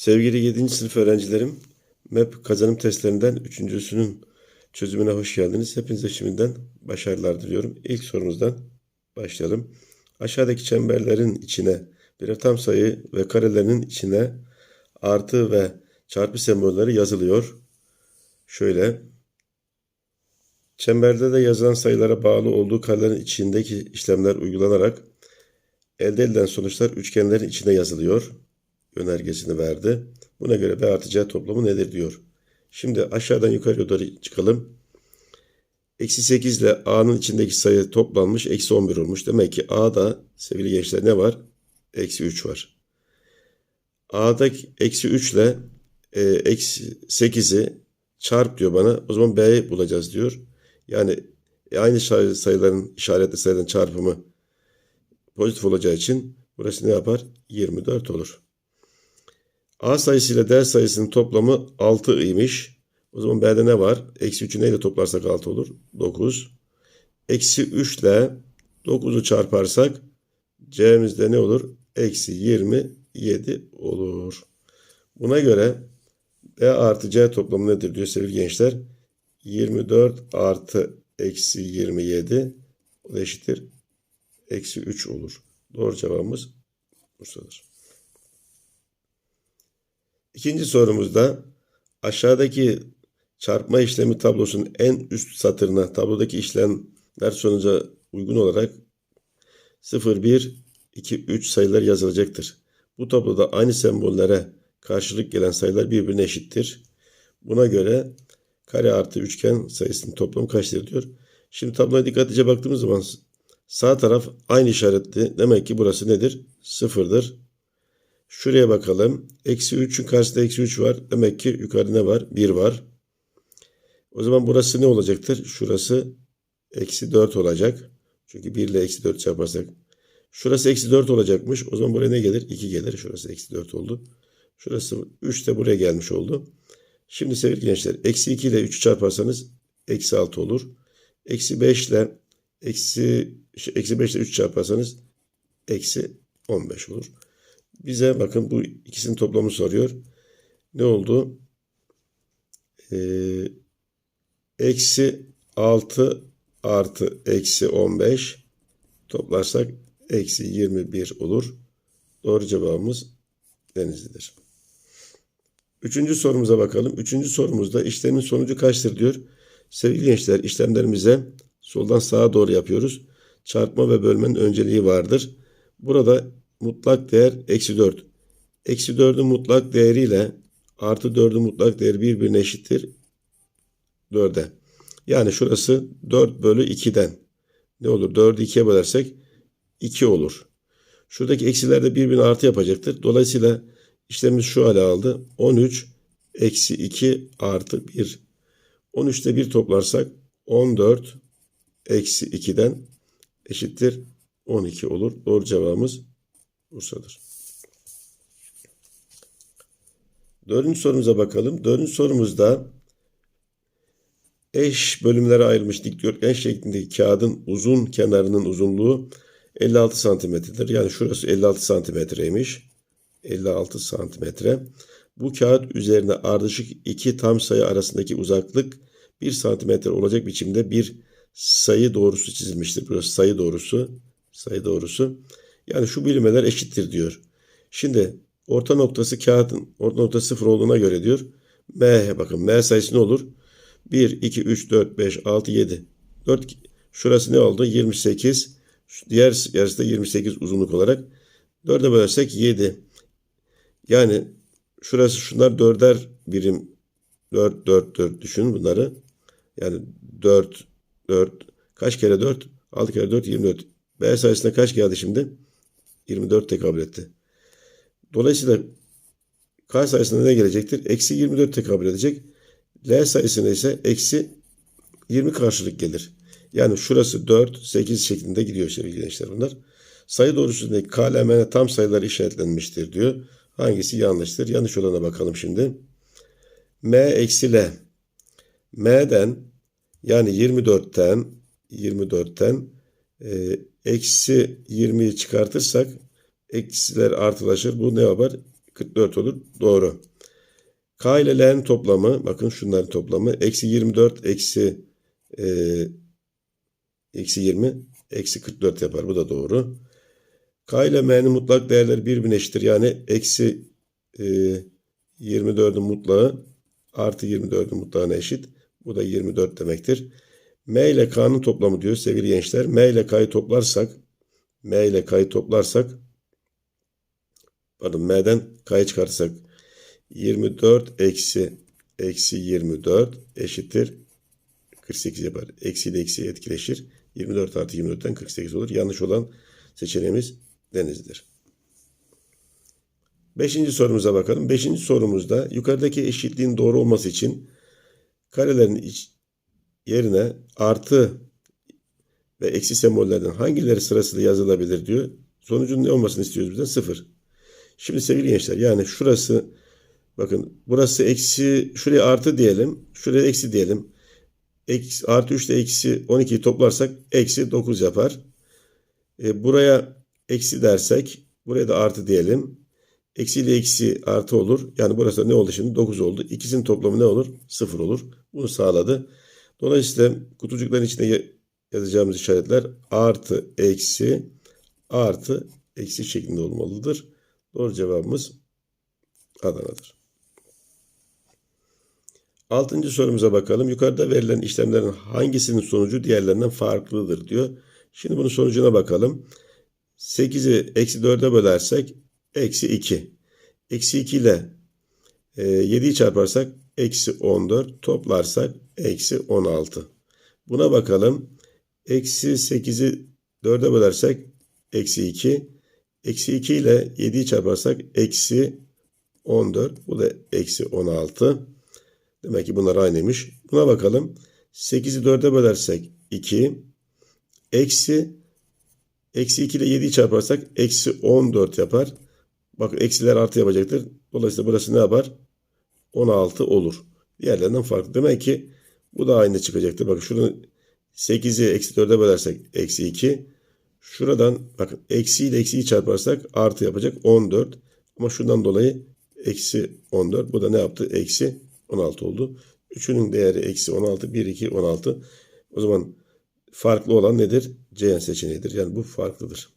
Sevgili 7. sınıf öğrencilerim, MEP kazanım testlerinden üçüncüsünün çözümüne hoş geldiniz. Hepinize şimdiden başarılar diliyorum. İlk sorumuzdan başlayalım. Aşağıdaki çemberlerin içine birer tam sayı ve karelerinin içine artı ve çarpı sembolleri yazılıyor. Şöyle, çemberde de yazılan sayılara bağlı olduğu karelerin içindeki işlemler uygulanarak elde edilen sonuçlar üçgenlerin içine yazılıyor önergesini verdi. Buna göre B artı C toplamı nedir diyor. Şimdi aşağıdan yukarıya doğru çıkalım. Eksi 8 ile A'nın içindeki sayı toplanmış. Eksi 11 olmuş. Demek ki A'da sevgili gençler ne var? Eksi 3 var. A'daki eksi 3 ile e, eksi 8'i çarp diyor bana. O zaman B'yi bulacağız diyor. Yani e, aynı sayıların işaretli sayıların çarpımı pozitif olacağı için burası ne yapar? 24 olur. A sayısı ile D sayısının toplamı 6 imiş. O zaman B'de ne var? Eksi 3'ü neyle toplarsak 6 olur? 9. Eksi 3 ile 9'u çarparsak C'mizde ne olur? Eksi 27 olur. Buna göre B artı C toplamı nedir diyor sevgili gençler. 24 artı eksi 27 o da eşittir. Eksi 3 olur. Doğru cevabımız Bursa'dır. İkinci sorumuzda aşağıdaki çarpma işlemi tablosunun en üst satırına tablodaki işlemler sonuca uygun olarak 0, 1, 2, 3 sayılar yazılacaktır. Bu tabloda aynı sembollere karşılık gelen sayılar birbirine eşittir. Buna göre kare artı üçgen sayısının toplamı kaçtır diyor. Şimdi tabloya dikkatlice baktığımız zaman sağ taraf aynı işaretli. Demek ki burası nedir? Sıfırdır. Şuraya bakalım. Eksi 3'ün karşısında eksi 3 var. Demek ki yukarıda ne var? 1 var. O zaman burası ne olacaktır? Şurası eksi 4 olacak. Çünkü 1 ile eksi 4 çarparsak. Şurası eksi 4 olacakmış. O zaman buraya ne gelir? 2 gelir. Şurası eksi 4 oldu. Şurası 3 de buraya gelmiş oldu. Şimdi sevgili gençler eksi 2 ile 3 çarparsanız eksi 6 olur. Eksi 5 ile eksi, eksi 5 ile 3 çarparsanız eksi 15 olur. Bize bakın bu ikisinin toplamı soruyor. Ne oldu? Ee, eksi 6 artı eksi 15 toplarsak eksi 21 olur. Doğru cevabımız Denizli'dir. Üçüncü sorumuza bakalım. Üçüncü sorumuzda işlemin sonucu kaçtır diyor. Sevgili gençler işlemlerimize soldan sağa doğru yapıyoruz. Çarpma ve bölmenin önceliği vardır. Burada mutlak değer eksi 4. Eksi 4'ün mutlak değeriyle artı 4'ün mutlak değeri birbirine eşittir 4'e. Yani şurası 4 bölü 2'den. Ne olur? 4'ü 2'ye bölersek 2 olur. Şuradaki eksiler de birbirine artı yapacaktır. Dolayısıyla işlemimiz şu hale aldı. 13 eksi 2 artı 1. 13'te 1 toplarsak 14 eksi 2'den eşittir 12 olur. Doğru cevabımız Bursa'dır. Dördüncü sorumuza bakalım. Dördüncü sorumuzda eş bölümlere ayrılmış dikdörtgen şeklindeki kağıdın uzun kenarının uzunluğu 56 santimetredir. Yani şurası 56 santimetreymiş. 56 santimetre. Bu kağıt üzerine ardışık iki tam sayı arasındaki uzaklık 1 santimetre olacak biçimde bir sayı doğrusu çizilmiştir. Burası sayı doğrusu. Sayı doğrusu. Yani şu bölümeler eşittir diyor. Şimdi orta noktası kağıdın orta noktası sıfır olduğuna göre diyor. M bakın M sayısı ne olur? 1, 2, 3, 4, 5, 6, 7. 4 şurası ne oldu? 28. Diğer yarısı da 28 uzunluk olarak. 4'e bölersek 7. Yani şurası şunlar dörder birim 4 4 4 düşün bunları. Yani 4 4 kaç kere 4? 6 kere 4 24. B sayısına kaç geldi şimdi? 24 tekabül etti. Dolayısıyla K sayısına ne gelecektir? Eksi 24 tekabül edecek. L sayısına ise eksi 20 karşılık gelir. Yani şurası 4, 8 şeklinde gidiyor sevgili gençler bunlar. Sayı doğrusundaki K, L, M tam sayılar işaretlenmiştir diyor. Hangisi yanlıştır? Yanlış olana bakalım şimdi. M eksi L. M'den yani 24'ten 24'ten e, eksi 20'yi çıkartırsak eksiler artılaşır. Bu ne yapar? 44 olur. Doğru. K ile L'nin toplamı, bakın şunların toplamı. Eksi 24, eksi e, eksi 20, eksi 44 yapar. Bu da doğru. K ile M'nin mutlak değerleri birbirine eşittir. Yani eksi e, 24'ün mutlağı artı 24'ün mutlağına eşit. Bu da 24 demektir. M ile K'nın toplamı diyor sevgili gençler. M ile K'yı toplarsak M ile K'yı toplarsak pardon M'den K'yı çıkartırsak 24 eksi eksi 24 eşittir 48 yapar. Eksi ile eksi etkileşir. 24 artı 24'ten 48 olur. Yanlış olan seçeneğimiz denizdir. Beşinci sorumuza bakalım. Beşinci sorumuzda yukarıdaki eşitliğin doğru olması için karelerin iç, yerine artı ve eksi sembollerden hangileri sırasıyla yazılabilir diyor. Sonucun ne olmasını istiyoruz bizden? Sıfır. Şimdi sevgili gençler yani şurası bakın burası eksi şuraya artı diyelim. Şuraya eksi diyelim. Eksi, artı 3 ile eksi 12'yi toplarsak eksi 9 yapar. E, buraya eksi dersek buraya da artı diyelim. Eksi ile eksi artı olur. Yani burası ne oldu şimdi? 9 oldu. İkisinin toplamı ne olur? 0 olur. Bunu sağladı. Dolayısıyla kutucukların içinde yazacağımız işaretler artı, eksi, artı, eksi şeklinde olmalıdır. Doğru cevabımız Adana'dır. Altıncı sorumuza bakalım. Yukarıda verilen işlemlerin hangisinin sonucu diğerlerinden farklıdır diyor. Şimdi bunun sonucuna bakalım. 8'i eksi 4'e bölersek eksi 2. Eksi 2 ile e, 7'yi çarparsak eksi 14. Toplarsak eksi 16. Buna bakalım. Eksi 8'i 4'e bölersek eksi 2. Eksi 2 ile 7'yi çarparsak eksi 14. Bu da eksi 16. Demek ki bunlar aynıymış. Buna bakalım. 8'i 4'e bölersek 2. Eksi Eksi 2 ile 7'yi çarparsak eksi 14 yapar. Bakın eksiler artı yapacaktır. Dolayısıyla burası ne yapar? 16 olur. Diğerlerinden farklı. Demek ki bu da aynı çıkacaktır. Bakın şunu 8'i eksi 4'e bölersek eksi 2. Şuradan bakın eksi ile eksiyi çarparsak artı yapacak 14. Ama şundan dolayı eksi 14. Bu da ne yaptı? Eksi 16 oldu. Üçünün değeri eksi 16. 1, 2, 16. O zaman farklı olan nedir? C seçeneğidir. Yani bu farklıdır.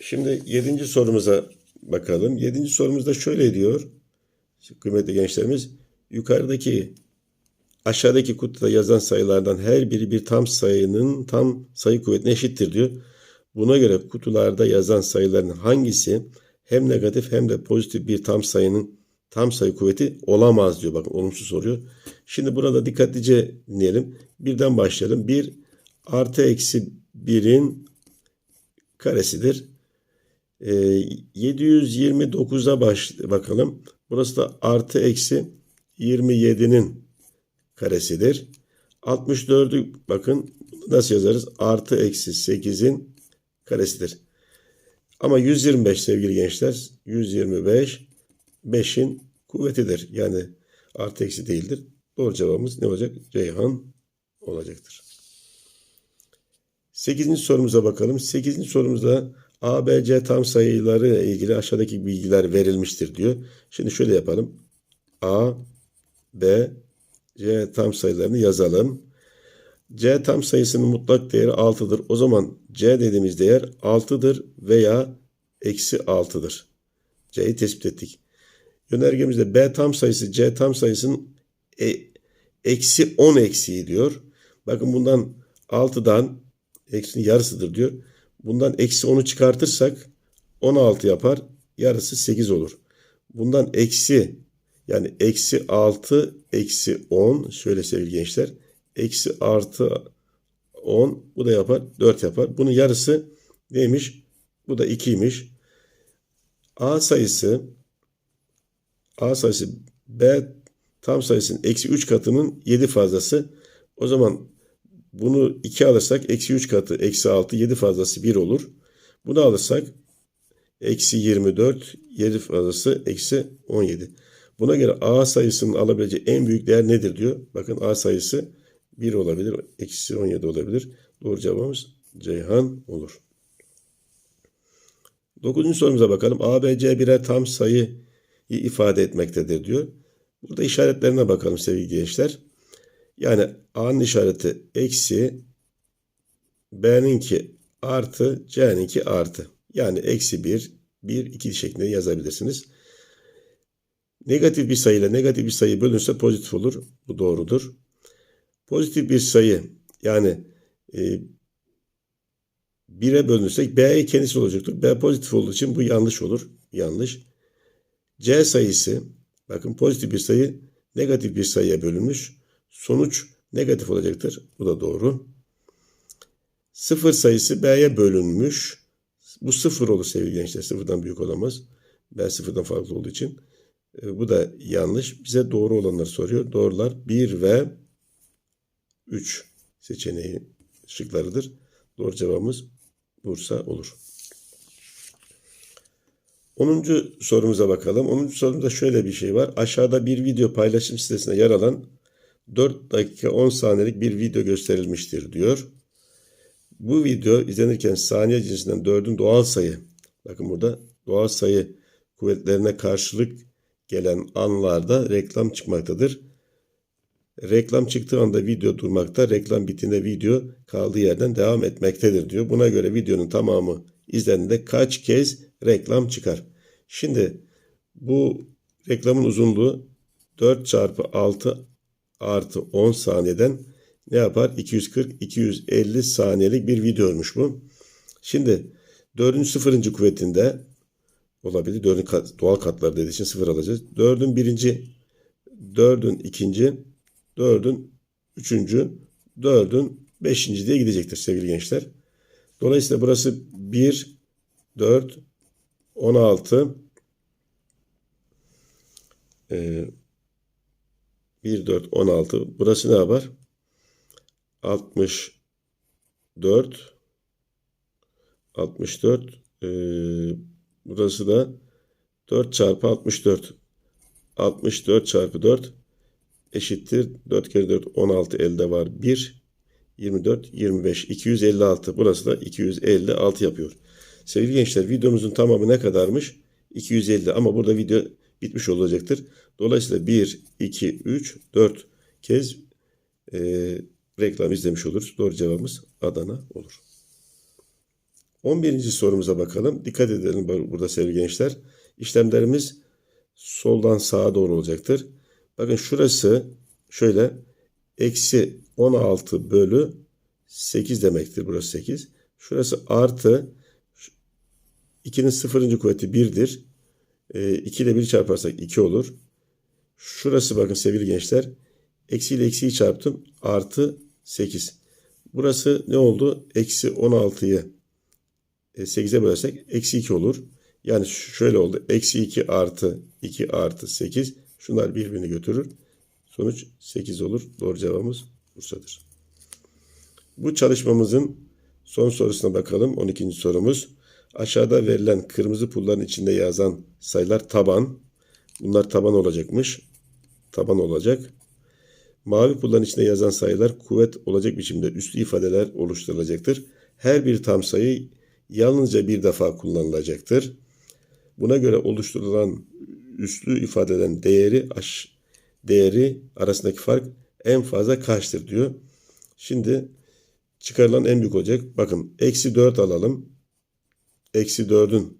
Şimdi yedinci sorumuza bakalım. Yedinci sorumuzda şöyle diyor. Kıymetli gençlerimiz. Yukarıdaki aşağıdaki kutuda yazan sayılardan her biri bir tam sayının tam sayı kuvvetine eşittir diyor. Buna göre kutularda yazan sayıların hangisi hem negatif hem de pozitif bir tam sayının tam sayı kuvveti olamaz diyor. Bakın olumsuz soruyor. Şimdi burada dikkatlice dinleyelim. Birden başlayalım. 1 artı eksi 1'in karesidir. E, 729'a baş, bakalım. Burası da artı eksi 27'nin karesidir. 64'ü bakın nasıl yazarız? Artı eksi 8'in karesidir. Ama 125 sevgili gençler 125 5'in kuvvetidir. Yani artı eksi değildir. Doğru cevabımız ne olacak? Ceyhan olacaktır. 8. sorumuza bakalım. 8. sorumuzda A, B, C tam sayıları ile ilgili aşağıdaki bilgiler verilmiştir diyor. Şimdi şöyle yapalım. A, B, C tam sayılarını yazalım. C tam sayısının mutlak değeri 6'dır. O zaman C dediğimiz değer 6'dır veya eksi 6'dır. C'yi tespit ettik. Yönergemizde B tam sayısı C tam sayısının e, eksi 10 eksiği diyor. Bakın bundan 6'dan eksinin yarısıdır diyor. Bundan eksi 10'u çıkartırsak 16 yapar. Yarısı 8 olur. Bundan eksi yani eksi 6 eksi 10 şöyle sevgili gençler. Eksi artı 10 bu da yapar 4 yapar. Bunun yarısı neymiş? Bu da 2'ymiş. A sayısı A sayısı B tam sayısının eksi 3 katının 7 fazlası. O zaman bunu 2 alırsak eksi 3 katı eksi 6 7 fazlası 1 olur. Bunu alırsak eksi 24 7 fazlası eksi 17. Buna göre A sayısının alabileceği en büyük değer nedir diyor. Bakın A sayısı 1 olabilir. Eksi 17 olabilir. Doğru cevabımız Ceyhan olur. Dokuzuncu sorumuza bakalım. A, B, C birer tam sayıyı ifade etmektedir diyor. Burada işaretlerine bakalım sevgili gençler. Yani A'nın işareti eksi, B'ninki artı, C'ninki artı. Yani eksi 1, 1, 2 şeklinde yazabilirsiniz. Negatif bir sayıyla negatif bir sayı bölünse pozitif olur. Bu doğrudur. Pozitif bir sayı yani e, 1'e bölünsek B'ye kendisi olacaktır. B pozitif olduğu için bu yanlış olur. Yanlış. C sayısı bakın pozitif bir sayı negatif bir sayıya bölünmüş. Sonuç negatif olacaktır. Bu da doğru. Sıfır sayısı B'ye bölünmüş. Bu sıfır olur sevgili gençler. Sıfırdan büyük olamaz. B sıfırdan farklı olduğu için. E, bu da yanlış. Bize doğru olanları soruyor. Doğrular 1 ve 3 seçeneği şıklarıdır. Doğru cevabımız Bursa olur. 10. sorumuza bakalım. 10. sorumuzda şöyle bir şey var. Aşağıda bir video paylaşım sitesine yer alan 4 dakika 10 saniyelik bir video gösterilmiştir diyor. Bu video izlenirken saniye cinsinden 4'ün doğal sayı. Bakın burada doğal sayı kuvvetlerine karşılık gelen anlarda reklam çıkmaktadır. Reklam çıktığı anda video durmakta, reklam bittiğinde video kaldığı yerden devam etmektedir diyor. Buna göre videonun tamamı izlendiğinde kaç kez reklam çıkar? Şimdi bu reklamın uzunluğu 4 çarpı 6 artı 10 saniyeden ne yapar? 240-250 saniyelik bir videoymuş bu. Şimdi 4'ün sıfırıncı kuvvetinde olabilir. 4'ün kat, doğal katları dediği için sıfır alacağız. 4'ün birinci, 4'ün ikinci, 4'ün üçüncü, 4'ün beşinci diye gidecektir sevgili gençler. Dolayısıyla burası 1, 4, 16, e, 1, 4, 16. Burası ne yapar? 64, 64, e, burası da 4 çarpı 64. 64 çarpı 4 eşittir. 4 kere 4 16 elde var. 1 24 25 256. Burası da 256 yapıyor. Sevgili gençler videomuzun tamamı ne kadarmış? 250 ama burada video bitmiş olacaktır. Dolayısıyla 1, 2, 3, 4 kez e, reklam izlemiş oluruz. Doğru cevabımız Adana olur. 11. sorumuza bakalım. Dikkat edelim burada sevgili gençler. İşlemlerimiz soldan sağa doğru olacaktır. Bakın şurası şöyle eksi 16 bölü 8 demektir. Burası 8. Şurası artı 2'nin sıfırıncı kuvveti 1'dir. E, 2 ile 1 çarparsak 2 olur. Şurası bakın sevgili gençler. Eksi ile eksiyi çarptım. Artı 8. Burası ne oldu? Eksi 16'yı 8'e bölersek eksi 2 olur. Yani şöyle oldu. Eksi 2 artı 2 artı 8. Şunlar birbirini götürür. Sonuç 8 olur. Doğru cevabımız Bursa'dır. Bu çalışmamızın son sorusuna bakalım. 12. sorumuz. Aşağıda verilen kırmızı pulların içinde yazan sayılar taban. Bunlar taban olacakmış. Taban olacak. Mavi pulların içinde yazan sayılar kuvvet olacak biçimde üslü ifadeler oluşturulacaktır. Her bir tam sayı yalnızca bir defa kullanılacaktır. Buna göre oluşturulan üslü ifadeden değeri aş, değeri arasındaki fark en fazla kaçtır diyor. Şimdi çıkarılan en büyük olacak. Bakın eksi 4 alalım. Eksi 4'ün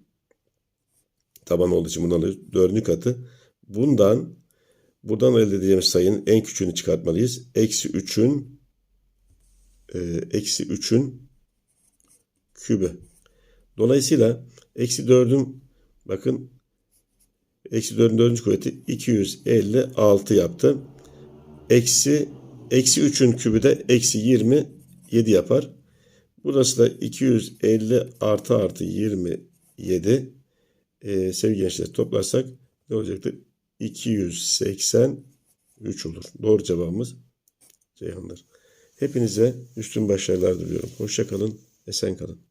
taban olduğu için bundan alıyoruz. 4'ün katı. Bundan buradan elde edeceğimiz sayının en küçüğünü çıkartmalıyız. Eksi 3'ün e, eksi 3'ün kübü. Dolayısıyla eksi 4'ün bakın eksi 4'ün 4. kuvveti 256 yaptı. Eksi eksi 3'ün kübü de eksi 27 yapar. Burası da 250 artı artı 27. Ee, sevgili gençler toplarsak ne olacaktır? 283 olur. Doğru cevabımız Ceyhanlar. Hepinize üstün başarılar diliyorum. Hoşçakalın, esen kalın.